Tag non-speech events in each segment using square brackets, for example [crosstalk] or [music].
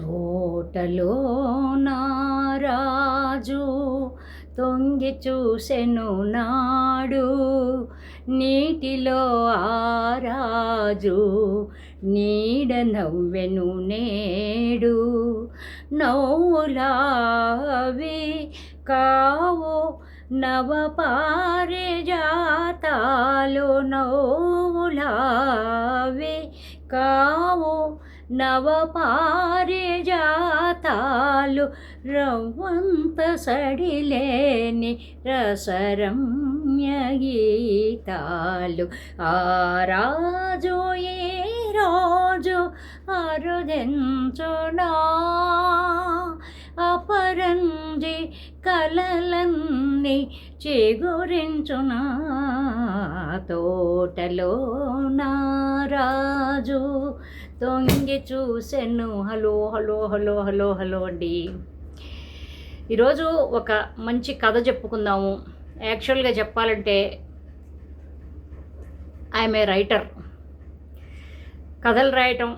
తోటలో నారాజు తొంగి చూసెను నాడు. నీటిలో ఆరాజు నీడ నవ్వెను నేడు. నవ్వులావి కావు నవపారిజాతాలు నవ్వులావి కావు నవపారిజాతాలు రవ్వంత సడిలేని రసరమ్య గీతాలు. ఆ రాజు ఏ రోజు అరుదించునా? అపరంజి కలలన్నీ చేగురించునా? తోటలో నారాజు తొంగి చూసెను. Hello hello hello hello hello అండి. ఈరోజు ఒక మంచి కథ చెప్పుకుందాము. యాక్చువల్గా చెప్పాలంటే ఐఎమ్ ఏ రైటర్. కథలు రాయటం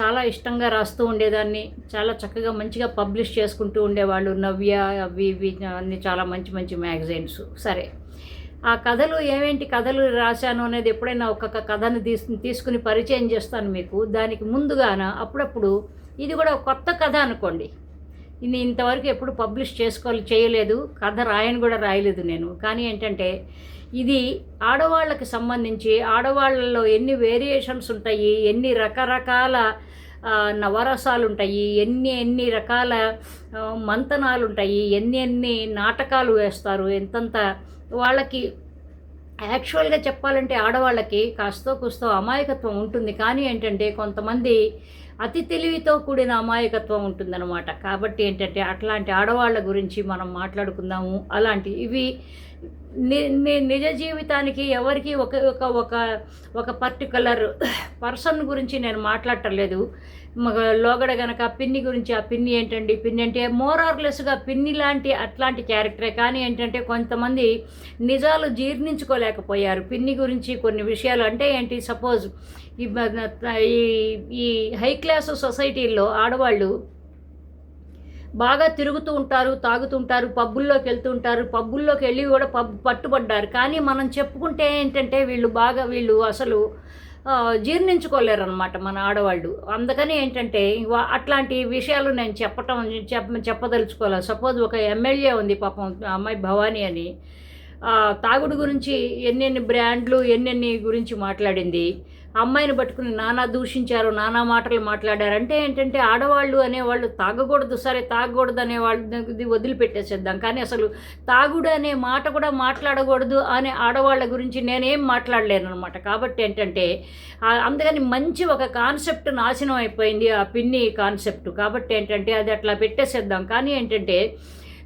చాలా ఇష్టంగా రాస్తూ ఉండేదాన్ని. చాలా చక్కగా మంచిగా పబ్లిష్ చేసుకుంటూ ఉండేవాళ్ళు. నవ్య అవి ఇవి అన్ని చాలా మంచి మంచి మ్యాగజైన్స్. సరే. ఆ కథలు ఏమేంటి కథలు రాశాను అనేది ఎప్పుడైనా ఒక్కొక్క కథను తీసు తీసుకుని పరిచయం చేస్తాను మీకు. దానికి ముందుగాన అప్పుడప్పుడు ఇది కూడా ఒక కొత్త కథ అనుకోండి. ఇది ఇంతవరకు ఎప్పుడు పబ్లిష్ చేసుకోవాలి చేయలేదు. కథ రాయని కూడా రాయలేదు నేను. కానీ ఏంటంటే ఇది ఆడవాళ్ళకి సంబంధించి ఆడవాళ్ళలో ఎన్ని వేరియేషన్స్ ఉంటాయి ఎన్ని రకరకాల నవరసాలు ఉంటాయి ఎన్ని ఎన్ని రకాల మంతనాలు ఉంటాయి ఎన్ని ఎన్ని నాటకాలు వేస్తారు ఎంతంత వాళ్ళకి యాక్చువల్గా చెప్పాలంటే ఆడవాళ్ళకి కాస్తో కూస్తో అమాయకత్వం ఉంటుంది. కానీ ఏంటంటే కొంతమంది అతి తెలివితో కూడిన అమాయకత్వం ఉంటుందన్నమాట. కాబట్టి ఏంటంటే అట్లాంటి ఆడవాళ్ళ గురించి మనం మాట్లాడుకుందాము. అలాంటి ఇవి నిజ జీవితానికి ఎవరికి ఒక ఒక ఒక ఒక పర్టికులర్ పర్సన్ గురించి నేను మాట్లాడటం లేదు లోగడ గనక పిన్ని గురించి ఆ పిన్ని ఏంటండి? పిన్ని అంటే మోరార్లెస్గా పిన్ని లాంటి అట్లాంటి క్యారెక్టరే కానీ ఏంటంటే కొంతమంది నిజాలు జీర్ణించుకోలేకపోయారు. పిన్ని గురించి కొన్ని విషయాలు అంటే ఏంటి? సపోజ్ ఈ ఈ ఈ హై క్లాస్ సొసైటీల్లో ఆడవాళ్ళు బాగా తిరుగుతూ ఉంటారు తాగుతుంటారు పబ్బుల్లోకి వెళ్తూ ఉంటారు పబ్బుల్లోకి వెళ్ళి కూడా పబ్ పట్టుబడ్డారు. కానీ మనం చెప్పుకుంటే ఏంటంటే వీళ్ళు బాగా వీళ్ళు అసలు జీర్ణించుకోలేరు అనమాట మన ఆడవాళ్ళు. అందుకని ఏంటంటే అట్లాంటి విషయాలు నేను చెప్పటం చెప్ప చెప్పదలుచుకోవాలి సపోజ్ ఒక ఎమ్మెల్యే ఉంది పాపం అమ్మాయి భవానీ అని. తాగుడు గురించి ఎన్నెన్ని బ్రాండ్లు ఎన్నెన్ని గురించి మాట్లాడింది. అమ్మాయిని పట్టుకుని నానా దూషించారు నానా మాటలు మాట్లాడారు. అంటే ఏంటంటే ఆడవాళ్ళు అనేవాళ్ళు తాగకూడదు సరే తాగకూడదు అనేవాళ్ళు వదిలిపెట్టేసేద్దాం. కానీ అసలు తాగుడు అనే మాట కూడా మాట్లాడకూడదు అనే ఆడవాళ్ళ గురించి నేనేం మాట్లాడలేను అనమాట కాబట్టి ఏంటంటే అందుకని మంచి ఒక కాన్సెప్ట్ నాశనం అయిపోయింది ఆ పిన్ని కాన్సెప్ట్. కాబట్టి ఏంటంటే అది అట్లా పెట్టేసేద్దాం. కానీ ఏంటంటే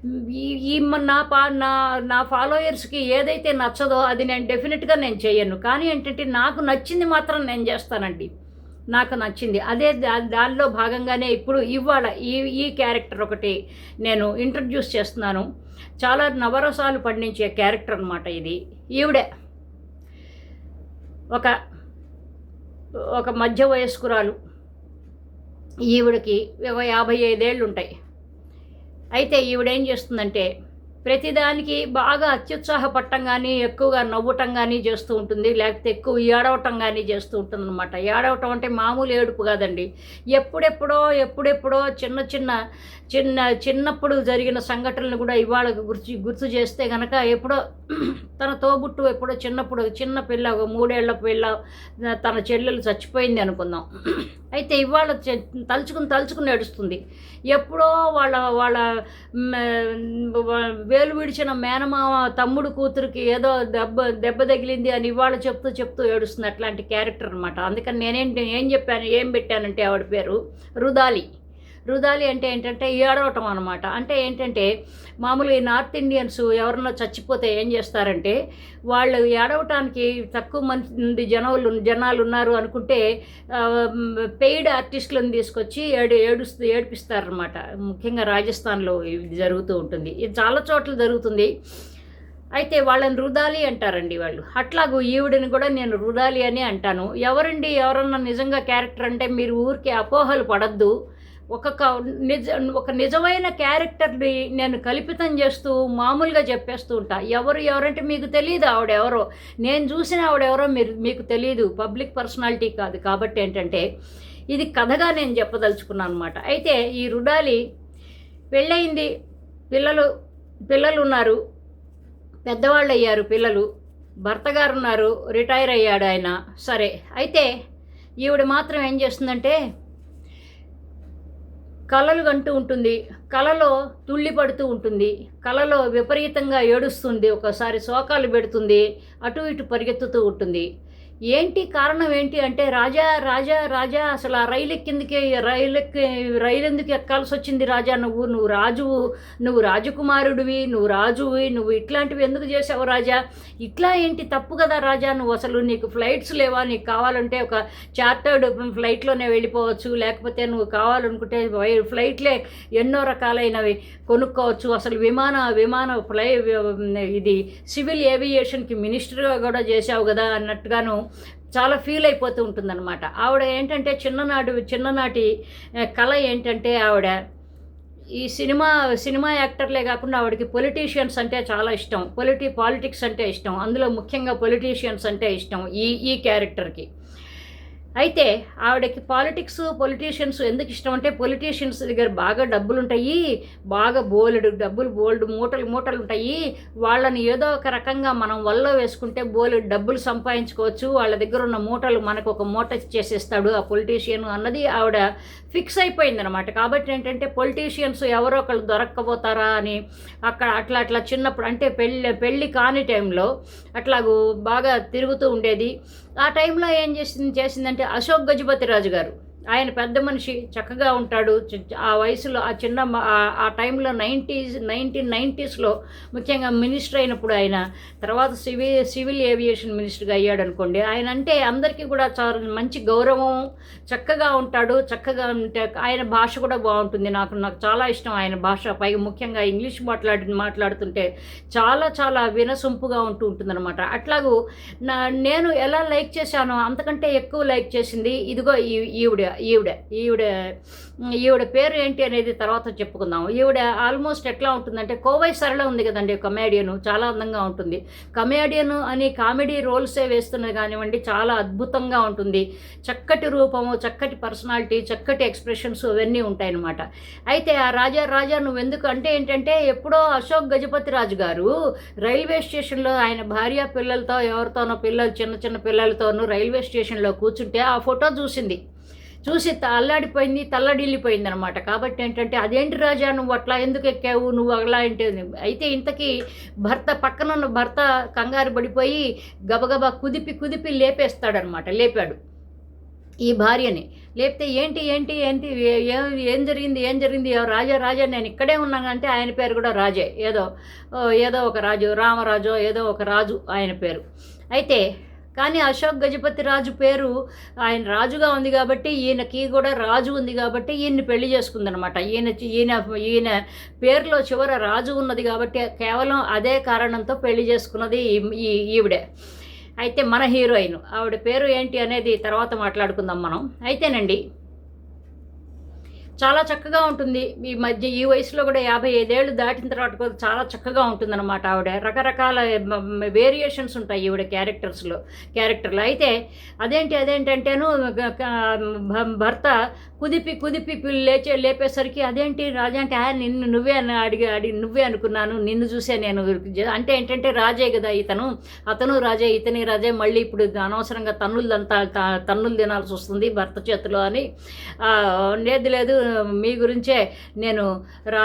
ఈ నా పా నా నా ఫాలోయర్స్కి ఏదైతే నచ్చదో అది నేను డెఫినెట్గా నేను చేయను. కానీ ఏంటంటే నాకు నచ్చింది మాత్రం నేను చేస్తానండి. నాకు నచ్చింది. అదే దా దానిలో భాగంగానే ఇప్పుడు ఇవాళ ఈ ఈ క్యారెక్టర్ ఒకటి నేను ఇంట్రడ్యూస్ చేస్తున్నాను. చాలా నవరసాలు పండించే క్యారెక్టర్ అనమాట ఇది. ఈవిడే ఒక ఒక మధ్య వయస్కురాలు ఈవిడకి యాభై ఐదేళ్ళు ఉంటాయి. అయితే ఈవిడేం చేస్తుందంటే ప్రతిదానికి బాగా అత్యుత్సాహపడటం కానీ ఎక్కువగా నవ్వటం కానీ చేస్తూ ఉంటుంది. లేకపోతే ఎక్కువ ఏడవటం కానీ చేస్తూ ఉంటుంది అనమాట ఏడవటం అంటే మామూలు ఏడుపు కాదండి. ఎప్పుడెప్పుడో ఎప్పుడెప్పుడో చిన్న చిన్న చిన్న చిన్నప్పుడు జరిగిన సంఘటనలు కూడా ఇవాళ గుర్తు గుర్తు చేస్తే కనుక ఎప్పుడో [clears throat] తన తోబుట్టు ఎప్పుడో చిన్నప్పుడు చిన్న పిల్ల ఒక మూడేళ్ళ పిల్ల తన చెల్లెలు చచ్చిపోయింది అనుకుందాం. [clears throat] అయితే ఇవాళ తలుచుకుని తలుచుకుని నడుస్తుంది ఎప్పుడో వాళ్ళ వాళ్ళ వేలు విడిచిన మేనమామ తమ్ముడు కూతురికి ఏదో దెబ్బ దెబ్బ తగిలింది అని ఇవాళ చెప్తూ చెప్తూ ఏడుస్తుంది అట్లాంటి క్యారెక్టర్ అనమాట అందుకని నేనేంటి ఏం చెప్పాను ఏం పెట్టానంటే ఆవిడ పేరు రుదాలి. రుదాలి అంటే ఏంటంటే ఏడవటం అనమాట అంటే ఏంటంటే మామూలుగా ఈ నార్త్ ఇండియన్స్ ఎవరన్నా చచ్చిపోతే ఏం చేస్తారంటే వాళ్ళు ఏడవటానికి తక్కువ మంది జనాలు జనాలు ఉన్నారు అనుకుంటే పెయిడ్ ఆర్టిస్టులను తీసుకొచ్చి ఏడు ఏడుస్తూ ఏడిపిస్తారనమాట ముఖ్యంగా రాజస్థాన్లో ఇది జరుగుతూ ఉంటుంది. ఇది చాలా చోట్ల జరుగుతుంది. అయితే వాళ్ళని రుదాలి అంటారండి వాళ్ళు. అట్లాగూ ఈవిడని కూడా నేను రుదాలి అని అంటాను. ఎవరండి ఎవరన్నా నిజంగా క్యారెక్టర్ అంటే మీరు ఊరికే అపోహలు పడద్దు. ఒక క- నిజ ఒక నిజమైన క్యారెక్టర్ని నేను కల్పితం చేస్తూ మామూలుగా చెప్పేస్తూ ఉంటా. ఎవరు ఎవరంటే మీకు తెలియదు ఆవిడ ఎవరో నేను చూసిన ఆవిడెవరో మీరు మీకు తెలియదు పబ్లిక్ పర్సనాలిటీ కాదు. కాబట్టి ఏంటంటే ఇది కథగా నేను చెప్పదలుచుకున్నాను అనమాట అయితే ఈ రుడాలి పెళ్ళయింది. పిల్లలు పిల్లలు ఉన్నారు పెద్దవాళ్ళు అయ్యారు పిల్లలు. భర్త గారు ఉన్నారు రిటైర్ అయ్యాడు ఆయన. సరే. అయితే ఈవిడ మాత్రం ఏం చేస్తుందంటే కలలు కంటూ ఉంటుంది. కలలో తుళ్ళి పడుతూ ఉంటుంది. కలలో విపరీతంగా ఏడుస్తుంది. ఒకసారి శోకాలు పెడుతుంది. అటు ఇటు పరిగెత్తుతూ ఉంటుంది. ఏంటి కారణం ఏంటి అంటే రాజా రాజా రాజా అసలు ఆ రైలు ఎక్కిందుకే రైలు ఎక్కి రైలు ఎందుకు ఎక్కాల్సి వచ్చింది రాజా? నువ్వు నువ్వు రాజువు నువ్వు రాజకుమారుడివి నువ్వు రాజువి నువ్వు ఇట్లాంటివి ఎందుకు చేసావు రాజా? ఇట్లా ఏంటి తప్పు కదా రాజా? నువ్వు అసలు నీకు ఫ్లైట్స్ లేవా? నీకు కావాలంటే ఒక చార్టర్డ్ ఫ్లైట్లోనే వెళ్ళిపోవచ్చు. లేకపోతే నువ్వు కావాలనుకుంటే ఫ్లైట్లే ఎన్నో రకాలైనవి కొనుక్కోవచ్చు. అసలు విమాన విమాన ఫ్లై ఇది సివిల్ ఏవియేషన్కి మినిస్టర్గా కూడా చేసావు కదా అన్నట్టుగాను చాలా ఫీల్ అయిపోతూ ఉంటుందన్నమాట. ఆవిడ ఏంటంటే చిన్ననాడు చిన్ననాటి కళ ఏంటంటే ఆవిడ ఈ సినిమా సినిమా యాక్టర్లే కాకుండా ఆవిడకి పొలిటీషియన్స్ అంటే చాలా ఇష్టం. పొలిటి పాలిటిక్స్ అంటే ఇష్టం. అందులో ముఖ్యంగా పొలిటీషియన్స్ అంటే ఇష్టం ఈ ఈ క్యారెక్టర్కి. అయితే ఆవిడకి పాలిటిక్స్ పొలిటీషియన్స్ ఎందుకు ఇష్టం అంటే పొలిటీషియన్స్ దగ్గర బాగా డబ్బులు ఉంటాయి బాగా బోలెడు డబ్బులు బోల్డ్ మూటలు మూటలు ఉంటాయి. వాళ్ళని ఏదో ఒక రకంగా మనం వల్ల వేసుకుంటే బోలెడు డబ్బులు సంపాదించుకోవచ్చు. వాళ్ళ దగ్గర ఉన్న మూటలు మనకు ఒక మూట చేసేస్తాడు ఆ పొలిటీషియన్ అన్నది ఆవిడ ఫిక్స్ అయిపోయిందనమాట కాబట్టి ఏంటంటే పొలిటీషియన్స్ ఎవరో ఒకళ్ళు దొరక్కపోతారా అని అక్కడ అట్లా అట్లా చిన్నప్పుడు అంటే పెళ్ళి పెళ్ళి కాని టైంలో అట్లాగూ బాగా తిరుగుతూ ఉండేది. ఆ టైంలో ఏం చేసింది చేసిందంటే అశోక్ గజపతి రాజు గారు. ఆయన పెద్ద మనిషి చక్కగా ఉంటాడు. ఆ వయసులో ఆ చిన్న ఆ- టైంలో నైంటీస్ నైన్టీన్ నైంటీస్లో ముఖ్యంగా మినిస్టర్ అయినప్పుడు ఆయన తర్వాత సివిల్ సివిల్ ఏవియేషన్ మినిస్టర్గా అయ్యాడు అనుకోండి ఆయన అంటే అందరికీ కూడా చాలా మంచి గౌరవం చక్కగా ఉంటాడు చక్కగా ఉంటే ఆయన భాష కూడా బాగుంటుంది. నాకు నాకు చాలా ఇష్టం ఆయన భాష. పైగా ముఖ్యంగా ఇంగ్లీష్ మాట్లాడి మాట్లాడుతుంటే చాలా చాలా వినసొంపుగా ఉంటూ ఉంటుందన్నమాట. అట్లాగూ నా నేను ఎలా లైక్ చేశానో అంతకంటే ఎక్కువ లైక్ చేసింది ఇదిగో ఈ- ఈవిడ. ఈవిడ ఈవిడ ఈవిడ పేరు ఏంటి అనేది తర్వాత చెప్పుకుందాం ఈవిడ ఆల్మోస్ట్ ఎట్లా ఉంటుందంటే కోవై సరళ ఉంది కదండి కమేడియన్ చాలా అందంగా ఉంటుంది. కమేడియన్ అని కామెడీ రోల్సే వేస్తున్నది కానివ్వండి చాలా అద్భుతంగా ఉంటుంది. చక్కటి రూపము చక్కటి పర్సనాలిటీ చక్కటి ఎక్స్ప్రెషన్స్ అవన్నీ ఉంటాయన్నమాట. అయితే ఆ రాజా రాజా నువ్వు ఎందుకు అంటే ఏంటంటే ఎప్పుడో అశోక్ గజపతి రాజు గారు రైల్వే స్టేషన్లో ఆయన భార్య పిల్లలతో ఎవరితోనో పిల్లలు చిన్న చిన్న పిల్లలతోనూ రైల్వే స్టేషన్లో కూర్చుంటే ఆ ఫోటో చూసింది. చూసి అల్లాడిపోయింది తల్లడిల్లిపోయింది అనమాట కాబట్టి ఏంటంటే అదేంటి రాజా నువ్వు అట్లా ఎందుకు ఎక్కావు? నువ్వు అలా అంటే అయితే ఇంతకీ భర్త పక్కనున్న భర్త కంగారు పడిపోయి గబగబా కుదిపి కుదిపి లేపేస్తాడనమాట. లేపాడు. ఈ భార్యని. లేపితే ఏంటి ఏంటి ఏంటి ఏం ఏం జరిగింది ఏం జరిగింది? రాజా రాజా నేను ఇక్కడే ఉన్నానంటే ఆయన పేరు కూడా రాజే. ఏదో ఏదో ఒక రాజు రామరాజు ఏదో ఒక రాజు ఆయన పేరు. అయితే కానీ అశోక్ గజపతి రాజు పేరు ఆయన రాజుగా ఉంది కాబట్టి ఈయనకి కూడా రాజు ఉంది కాబట్టి ఈయన్ని పెళ్ళి చేసుకుందనమాట ఈయన ఈయన ఈయన పేరులో చివర రాజు ఉన్నది కాబట్టి కేవలం అదే కారణంతో పెళ్ళి చేసుకున్నది ఈ- ఈ ఈవిడే. అయితే మన హీరోయిన్. ఆవిడ పేరు ఏంటి అనేది తర్వాత మాట్లాడుకుందాం మనం. అయితేనండి చాలా చక్కగా ఉంటుంది. ఈ మధ్య ఈ వయసులో కూడా యాభై ఐదేళ్ళు దాటిన తర్వాత కూడా చాలా చక్కగా ఉంటుందన్నమాట ఆవిడ. రకరకాల వేరియేషన్స్ ఉంటాయి ఈవిడ క్యారెక్టర్స్లో క్యారెక్టర్లో అయితే అదేంటి అదేంటంటేను భర్త కుదిపి కుదిపి లేచే లేపేసరికి అదేంటి రాజా అంటే "ఆ, నిన్ను నువ్వే అని అడిగి అడిగి నువ్వే అనుకున్నాను నిన్ను చూసే నేను అంటే ఏంటంటే రాజే కదా ఇతను. అతను రాజే ఇతని రాజే. మళ్ళీ ఇప్పుడు అనవసరంగా తన్నులు దంతా తన్నులు తినాల్సి వస్తుంది భర్త చేతిలో అని. లేదు లేదు మీ గురించే నేను రా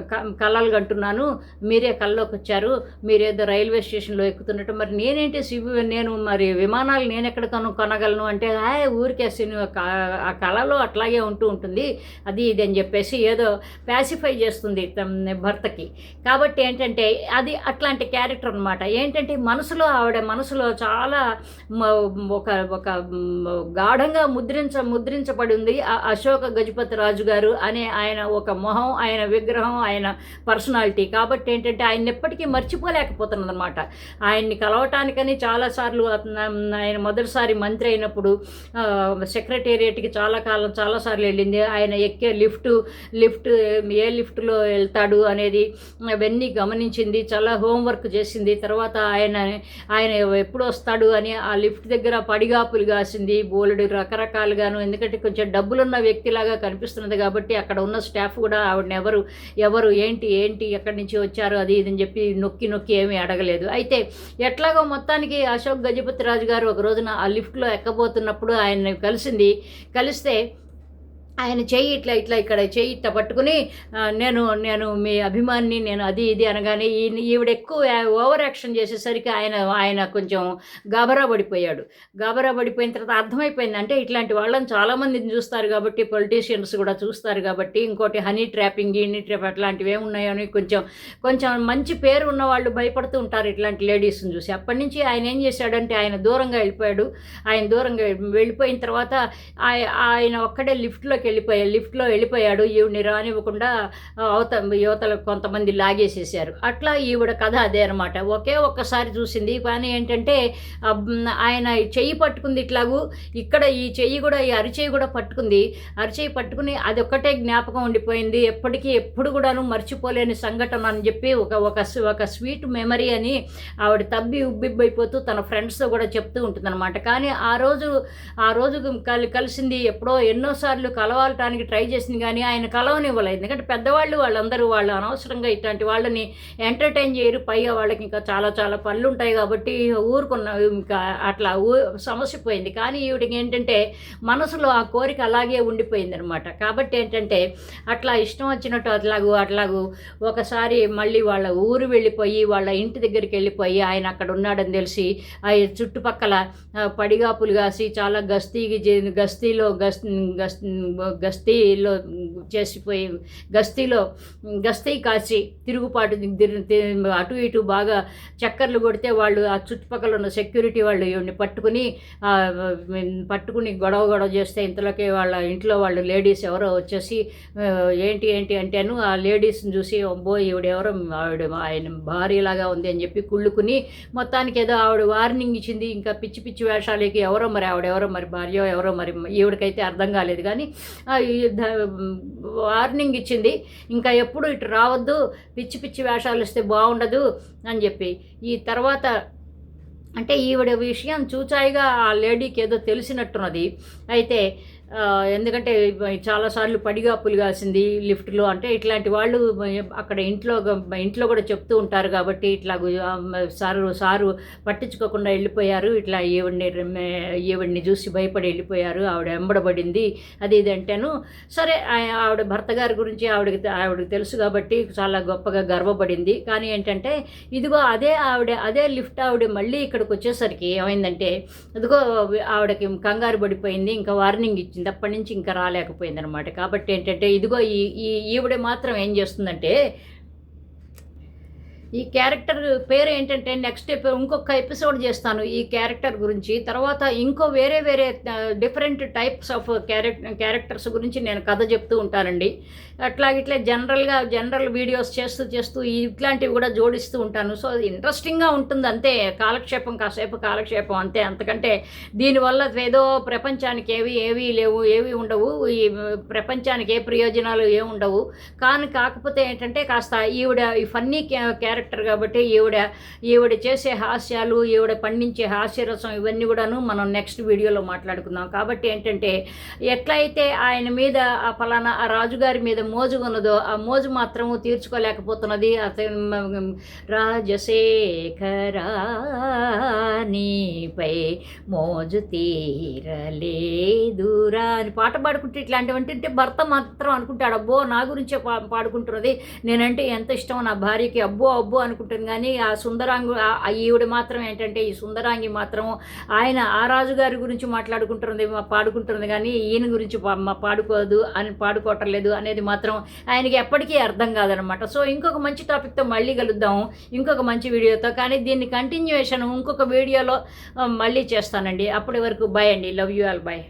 క- కళ్ళలు కంటున్నాను మీరే కళ్ళలోకి వచ్చారు. మీరేదో రైల్వే స్టేషన్లో ఎక్కుతున్నట్టు. మరి నేనేంటి నేను మరి విమానాలు నేను ఎక్కడ కొను కొనగలను అంటే "ఆయ్, ఊరికే ఆ కళలో అట్లాగే ఉంటూ ఉంటుంది. అది ఇది అని చెప్పేసి ఏదో ప్యాసిఫై చేస్తుంది భర్తకి. కాబట్టి ఏంటంటే అది అట్లాంటి క్యారెక్టర్ అనమాట ఏంటంటే మనసులో ఆవిడ మనసులో చాలా ఒక ఒక గాఢంగా ముద్రించ ముద్రించబడి ఉంది. ఆ అశోక గజ గజపతి రాజు గారు అనే ఆయన ఒక మొహం ఆయన విగ్రహం ఆయన పర్సనాలిటీ. కాబట్టి ఏంటంటే ఆయన ఎప్పటికీ మర్చిపోలేకపోతున్నాను అనమాట ఆయన్ని కలవటానికని చాలాసార్లు అతను- ఆయన మొదటిసారి మంత్రి అయినప్పుడు సెక్రటేరియట్కి చాలా కాలం చాలాసార్లు వెళ్ళింది. ఆయన ఎక్కే లిఫ్ట్ లిఫ్ట్ ఏ లిఫ్ట్లో వెళ్తాడు అనేది అవన్నీ గమనించింది. చాలా హోంవర్క్ చేసింది. తర్వాత ఆయన ఆయన ఎప్పుడు వస్తాడు అని ఆ లిఫ్ట్ దగ్గర పడిగాపులు కాసింది బోలెడు రకరకాలుగాను ఎందుకంటే కొంచెం డబ్బులున్న వ్యక్తిలాగా కనిపిస్తున్నది కాబట్టి అక్కడ ఉన్న స్టాఫ్ కూడా ఆవిడని ఎవరు ఎవరు ఏంటి ఏంటి ఎక్కడి నుంచి వచ్చారు అది ఇది అని చెప్పి నొక్కి నొక్కి ఏమీ అడగలేదు. అయితే ఎట్లాగో మొత్తానికి అశోక్ గజపతి రాజు గారు ఒక రోజున ఆ లిఫ్ట్లో ఎక్కబోతున్నప్పుడు ఆయన్ని కలిసింది. కలిస్తే ఆయన చెయ్యి ఇట్లా ఇట్లా ఇక్కడ చెయ్యి ఇట్లా పట్టుకుని నేను నేను మీ అభిమాని నేను అది ఇది అనగానే ఈయన ఈవిడ ఎక్కువ ఓవర్ యాక్షన్ చేసేసరికి ఆయన ఆయన కొంచెం గాబరా పడిపోయాడు. గాబరా పడిపోయిన తర్వాత అర్థమైపోయింది. అంటే ఇట్లాంటి వాళ్ళని చాలామందిని చూస్తారు కాబట్టి పొలిటీషియన్స్ కూడా చూస్తారు కాబట్టి ఇంకోటి హనీ ట్రాపింగ్ హనీ ట్రాప్ అట్లాంటివి ఏమి అని కొంచెం కొంచెం మంచి పేరు ఉన్న వాళ్ళు భయపడుతూ ఉంటారు ఇట్లాంటి లేడీస్ని చూసి. అప్పటి నుంచి ఆయన ఏం చేశాడంటే ఆయన దూరంగా వెళ్ళిపోయాడు. ఆయన దూరంగా వెళ్ళిపోయిన తర్వాత ఆయ- ఆయన ఒక్కడే లిఫ్ట్లో లిఫ్ట్లోకి వెళ్ళిపోయాడు లిఫ్ట్లో వెళ్ళిపోయాడు. ఈవిడిని రానివ్వకుండా అవత యువతలు కొంతమంది లాగేసేసారు అట్లా ఈవిడ కథ అదే అనమాట ఒకే ఒక్కసారి చూసింది. కానీ ఏంటంటే ఆయన చెయ్యి పట్టుకుంది ఇట్లాగూ. ఇక్కడ ఈ చెయ్యి కూడా ఈ అరిచెయ్యి కూడా పట్టుకుంది. అరిచెయ్యి పట్టుకుని అది ఒక్కటే జ్ఞాపకం ఉండిపోయింది. ఎప్పటికీ ఎప్పుడు కూడాను మర్చిపోలేని సంఘటన అని చెప్పి ఒక ఒక ఒక స్వీట్ మెమరీ అని ఆవిడ తబ్బి ఉబ్బిబ్బైపోతూ తన ఫ్రెండ్స్తో కూడా చెప్తూ ఉంటుందన్నమాట. కానీ ఆ రోజు ఆ రోజు కలిసింది ఎప్పుడో ఎన్నోసార్లు కలవటానికి ట్రై చేసింది కానీ ఆయన కలవనివ్వలేదు. ఎందుకంటే పెద్దవాళ్ళు వాళ్ళందరూ వాళ్ళు అనవసరంగా ఇట్లాంటి వాళ్ళని ఎంటర్టైన్ చేయరు. పైగా వాళ్ళకి ఇంకా చాలా చాలా పనులు ఉంటాయి కాబట్టి ఊరుకున్న ఇంకా అట్లా ఊ సమస్య పోయింది కానీ ఈవిడికి ఏంటంటే మనసులో ఆ కోరిక అలాగే ఉండిపోయింది అనమాట కాబట్టి ఏంటంటే అట్లా ఇష్టం వచ్చినట్టు అట్లాగూ అట్లాగూ ఒకసారి మళ్ళీ వాళ్ళ ఊరు వెళ్ళిపోయి వాళ్ళ ఇంటి దగ్గరికి వెళ్ళిపోయి ఆయన అక్కడ ఉన్నాడని తెలిసి ఆ చుట్టుపక్కల పడిగాపులు కాసి చాలా గస్తీకి చే- గస్తీలో గస్ గస్ గస్తీలో చేసిపోయి గస్తీలో గస్తీ కాసి తిరుగుబాటు అటు ఇటు బాగా చక్కర్లు కొడితే వాళ్ళు ఆ చుట్టుపక్కల ఉన్న సెక్యూరిటీ వాళ్ళు ఇవన్నీ పట్టుకుని పట్టుకుని గొడవ గొడవ చేస్తే ఇంతలోకి వాళ్ళ ఇంట్లో వాళ్ళు లేడీస్ ఎవరో వచ్చేసి ఏంటి ఏంటి అంటేను ఆ లేడీస్ని చూసి అబ్బో ఈవిడ ఎవరో ఆవిడ ఆయన భార్యలాగా ఉంది అని చెప్పి కుళ్ళుకుని మొత్తానికి ఏదో ఆవిడ వార్నింగ్ ఇచ్చింది. ఇంకా పిచ్చి పిచ్చి వేషాలకి ఎవరో మరి ఆవిడ ఎవరో మరి భార్య ఎవరో మరి ఈవిడకైతే అర్థం కాలేదు. కానీ వార్నింగ్ ఇచ్చింది. ఇంకా ఎప్పుడు ఇటు రావద్దు పిచ్చి పిచ్చి వేషాలు ఇస్తే బాగుండదు అని చెప్పి. ఈ తర్వాత అంటే ఈవిడ విషయం చూచాయిగా ఆ లేడీకి ఏదో తెలిసినట్టున్నది. అయితే ఎందుకంటే చాలాసార్లు పడిగాపులు కాసింది లిఫ్ట్లో. అంటే ఇట్లాంటి వాళ్ళు అక్కడ ఇంట్లో ఇంట్లో కూడా చెప్తూ ఉంటారు కాబట్టి ఇట్లా సారు సారు పట్టించుకోకుండా వెళ్ళిపోయారు. ఇట్లా ఈవిడ్ని ఈవిడ్ని చూసి భయపడి వెళ్ళిపోయారు. ఆవిడ వెంబడబడింది అది ఇది అంటేను. సరే ఆవిడ భర్త గారి గురించి ఆవిడకి ఆవిడకి తెలుసు కాబట్టి చాలా గొప్పగా గర్వపడింది. కానీ ఏంటంటే ఇదిగో అదే ఆవిడ అదే లిఫ్ట్ ఆవిడ మళ్ళీ ఇక్కడికి వచ్చేసరికి ఏమైందంటే ఇదిగో ఆవిడకి కంగారు పడిపోయింది. ఇంకా వార్నింగ్ ఇచ్చింది. చిన్నప్పటి నుంచి ఇంకా రాలేకపోయింది అనమాట కాబట్టి ఏంటంటే ఇదిగో ఈ ఈ ఈవిడ మాత్రం ఏం చేస్తుందంటే ఈ క్యారెక్టర్ పేరు ఏంటంటే నెక్స్ట్ ఇంకొక ఎపిసోడ్ చేస్తాను ఈ క్యారెక్టర్ గురించి. తర్వాత ఇంకో వేరే వేరే different types of character characters గురించి నేను కథ చెప్తూ ఉంటానండి. అట్లా ఇట్లా జనరల్గా జనరల్ వీడియోస్ చేస్తూ చేస్తూ ఇట్లాంటివి కూడా జోడిస్తూ ఉంటాను. సో ఇంట్రెస్టింగ్గా ఉంటుంది అంతే. కాలక్షేపం కాసేపు కాలక్షేపం అంతే. అంతకంటే దీనివల్ల ఏదో ప్రపంచానికి ఏవి ఏవి లేవు ఏవి ఉండవు. ఈ ప్రపంచానికి ఏ ప్రయోజనాలు ఏ ఉండవు. కానీ కాకపోతే ఏంటంటే కాస్త ఈవిడ ఈ ఫన్నీ క్యారెక్టర్ కాబట్టి ఈవిడ ఈవిడ చేసే హాస్యాలు ఈవిడ పండించే హాస్యరసం ఇవన్నీ కూడాను మనం నెక్స్ట్ వీడియోలో మాట్లాడుకుందాం. కాబట్టి ఏంటంటే ఎట్లయితే ఆయన మీద ఆ ఫలానా ఆ రాజుగారి మీద మోజు ఉన్నదో ఆ మోజు మాత్రము తీర్చుకోలేకపోతున్నది అతను రాజశేఖరా నీపై మోజు తీరలేదురా అని పాట పాడుకుంటే ఇట్లాంటివి అంటే భర్త మాత్రం అనుకుంటాడు అబ్బో నా గురించే పా పాడుకుంటున్నది నేనంటే ఎంత ఇష్టం నా భార్యకి అబ్బో అబ్బో అనుకుంటుంది కానీ ఆ సుందరాంగు ఆ- ఈవిడ మాత్రం ఏంటంటే ఈ సుందరాంగి మాత్రం ఆయన ఆ రాజుగారి గురించి మాట్లాడుకుంటుంది పాడుకుంటుంది కానీ ఈయన గురించి పాడుకోదు అని పాడుకోవటం లేదు అనేది మాత్రం ఆయనకి ఎప్పటికీ అర్థం కాదనమాట. సో ఇంకొక మంచి టాపిక్తో మళ్ళీ కలుద్దాం ఇంకొక మంచి వీడియోతో. కానీ దీన్ని కంటిన్యూయేషన్ ఇంకొక వీడియోలో మళ్ళీ చేస్తానండి. అప్పటి వరకు బై అండి. Love you all by